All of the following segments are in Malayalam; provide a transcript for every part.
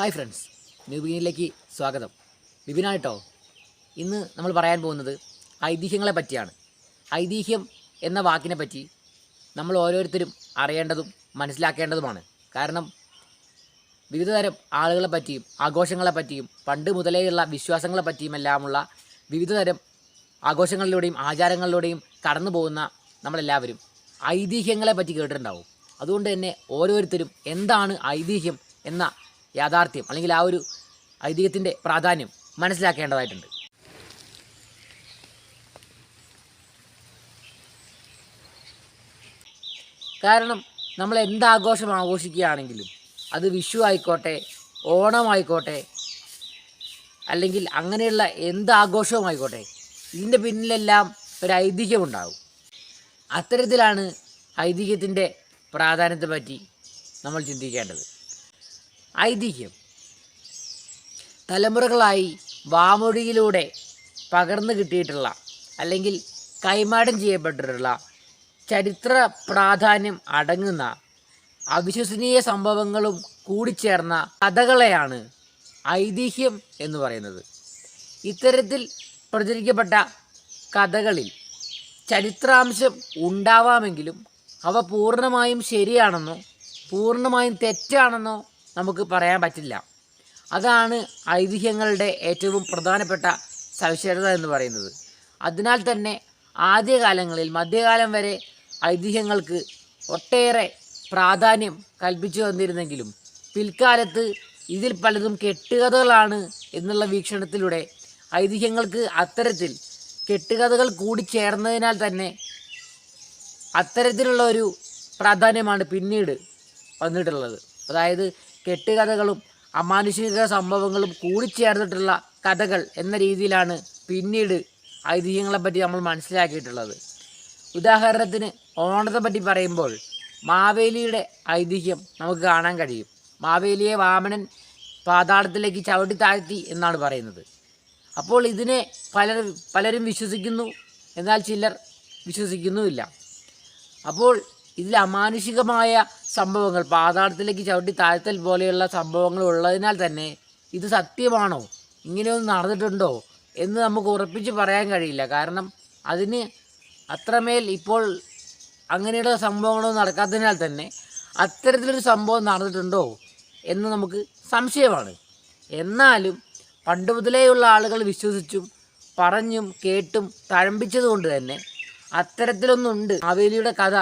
ഹായ് ഫ്രണ്ട്സ് ന്യൂ ബിഗിനിലേക്ക് സ്വാഗതം. വിപിനായിട്ടോ ഇന്ന് നമ്മൾ പറയാൻ പോകുന്നത് ഐതിഹ്യങ്ങളെ പറ്റിയാണ്. ഐതിഹ്യം എന്ന വാക്കിനെ പറ്റി നമ്മൾ ഓരോരുത്തരും അറിയേണ്ടതും മനസ്സിലാക്കേണ്ടതുമാണ്. കാരണം വിവിധതരം ആളുകളെ പറ്റിയും ആഘോഷങ്ങളെ പറ്റിയും പണ്ട് മുതലേയുള്ള വിശ്വാസങ്ങളെ പറ്റിയുമെല്ലാമുള്ള വിവിധതരം ആഘോഷങ്ങളിലൂടെയും ആചാരങ്ങളിലൂടെയും കടന്നു പോകുന്ന നമ്മളെല്ലാവരും ഐതിഹ്യങ്ങളെ പറ്റി കേട്ടിട്ടുണ്ടാവും. അതുകൊണ്ട് തന്നെ ഓരോരുത്തരും എന്താണ് ഐതിഹ്യം എന്ന യാഥാർത്ഥ്യം അല്ലെങ്കിൽ ആ ഒരു ഐതിഹ്യത്തിന്റെ പ്രാധാന്യം മനസ്സിലാക്കേണ്ടതായിട്ടുണ്ട്. കാരണം നമ്മൾ എന്താഘോഷം ആഘോഷിക്കുകയാണെങ്കിലും അത് വിഷു ആയിക്കോട്ടെ ഓണമായിക്കോട്ടെ അല്ലെങ്കിൽ അങ്ങനെയുള്ള എന്ത് ആയിക്കോട്ടെ ഇതിന്റെ പിന്നിലെല്ലാം ഒരു ഐതിഹ്യമുണ്ടാകും അത്തരത്തിലാണ് ഐതിഹ്യത്തിന്റെ പ്രാധാന്യത്തെ പറ്റി നമ്മൾ ചിന്തിക്കേണ്ടത്. ഐതിഹ്യം. തലമുറകളായി വാമൊഴിയിലൂടെ പകർന്നു കിട്ടിയിട്ടുള്ള അല്ലെങ്കിൽ കൈമാറ്റം ചെയ്യപ്പെട്ടിട്ടുള്ള ചരിത്ര പ്രാധാന്യം അടങ്ങുന്ന അവിശ്വസനീയ സംഭവങ്ങളും കൂടിച്ചേർന്ന കഥകളെയാണ് ഐതിഹ്യം എന്ന് പറയുന്നത്. ഇത്തരത്തിൽ പ്രചരിക്കപ്പെട്ട കഥകളിൽ ചരിത്രാംശം ഉണ്ടാവാമെങ്കിലും അവ പൂർണമായും ശരിയാണെന്നോ പൂർണമായും തെറ്റാണെന്നോ നമുക്ക് പറയാൻ പറ്റില്ല. അതാണ് ഐതിഹ്യങ്ങളുടെ ഏറ്റവും പ്രധാനപ്പെട്ട സവിശേഷത എന്ന് പറയുന്നത്. അതിനാൽ തന്നെ ആദ്യകാലങ്ങളിൽ മധ്യകാലം വരെ ഐതിഹ്യങ്ങൾക്ക് ഒട്ടേറെ പ്രാധാന്യം കൽപ്പിച്ചു വന്നിരുന്നെങ്കിലും പിൽക്കാലത്ത് ഇതിൽ പലതും കെട്ടുകഥകളാണ് എന്നുള്ള വീക്ഷണത്തിലൂടെ ഐതിഹ്യങ്ങൾക്ക് അത്തരത്തിൽ കെട്ടുകഥകൾ കൂടി ചേർന്നതിനാൽ തന്നെ അത്തരത്തിലുള്ള ഒരു പ്രാധാന്യമാണ് പിന്നീട് വന്നിട്ടുള്ളത്. അതായത് കെട്ടുകഥകളും അമാനുഷിക സംഭവങ്ങളും കൂടിച്ചേർന്നിട്ടുള്ള കഥകൾ എന്ന രീതിയിലാണ് പിന്നീട് ഐതിഹ്യങ്ങളെപ്പറ്റി നമ്മൾ മനസ്സിലാക്കിയിട്ടുള്ളത്. ഉദാഹരണത്തിന് ഓണത്തെ പറ്റി പറയുമ്പോൾ മാവേലിയുടെ ഐതിഹ്യം നമുക്ക് കാണാൻ കഴിയും. മാവേലിയെ വാമനൻ പാതാളത്തിലേക്ക് ചവിട്ടി താഴ്ത്തി എന്നാണ് പറയുന്നത്. അപ്പോൾ ഇതിനെ പലരും പലരും വിശ്വസിക്കുന്നു. എന്നാൽ ചിലർ വിശ്വസിക്കുന്നുമില്ല. അപ്പോൾ ഇതിൽ അമാനുഷികമായ സംഭവങ്ങൾ. പാതാളത്തിലേക്ക് ചവിട്ടി താഴ്ത്തൽ പോലെയുള്ള സംഭവങ്ങൾ ഉള്ളതിനാൽ തന്നെ ഇത് സത്യമാണോ? ഇങ്ങനെയൊന്നും നടന്നിട്ടുണ്ടോ? എന്ന് നമുക്ക് ഉറപ്പിച്ച് പറയാൻ കഴിയില്ല. കാരണം അതിന് അത്രമേൽ ഇപ്പോൾ അങ്ങനെയുള്ള സംഭവങ്ങളൊന്നും നടക്കാത്തതിനാൽ തന്നെ അത്തരത്തിലൊരു സംഭവം നടന്നിട്ടുണ്ടോ എന്ന് നമുക്ക് സംശയമാണ്. എന്നാലും പണ്ട് മുതലേയുള്ള ആളുകൾ വിശ്വസിച്ചും പറഞ്ഞും കേട്ടും തഴമ്പിച്ചതുകൊണ്ട് തന്നെ അത്തരത്തിലൊന്നുണ്ട്. മാവേലിയുടെ കഥ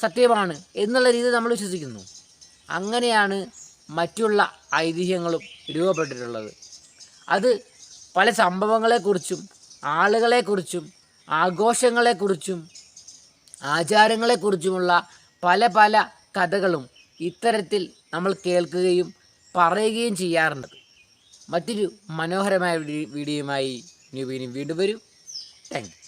സത്യമാണ് എന്നുള്ള രീതി നമ്മൾ വിശ്വസിക്കുന്നു. അങ്ങനെയാണ് മറ്റുള്ള ഐതിഹ്യങ്ങളും രൂപപ്പെട്ടിട്ടുള്ളത്. അത് പല സംഭവങ്ങളെക്കുറിച്ചും ആളുകളെക്കുറിച്ചും ആഘോഷങ്ങളെക്കുറിച്ചും ആചാരങ്ങളെക്കുറിച്ചുമുള്ള പല പല കഥകളും ഇത്തരത്തിൽ നമ്മൾ കേൾക്കുകയും പറയുകയും ചെയ്യാറുണ്ട്. മറ്റൊരു മനോഹരമായ വീഡിയോയുമായി ന്യൂബീനും വീണ്ടും വരും. താങ്ക്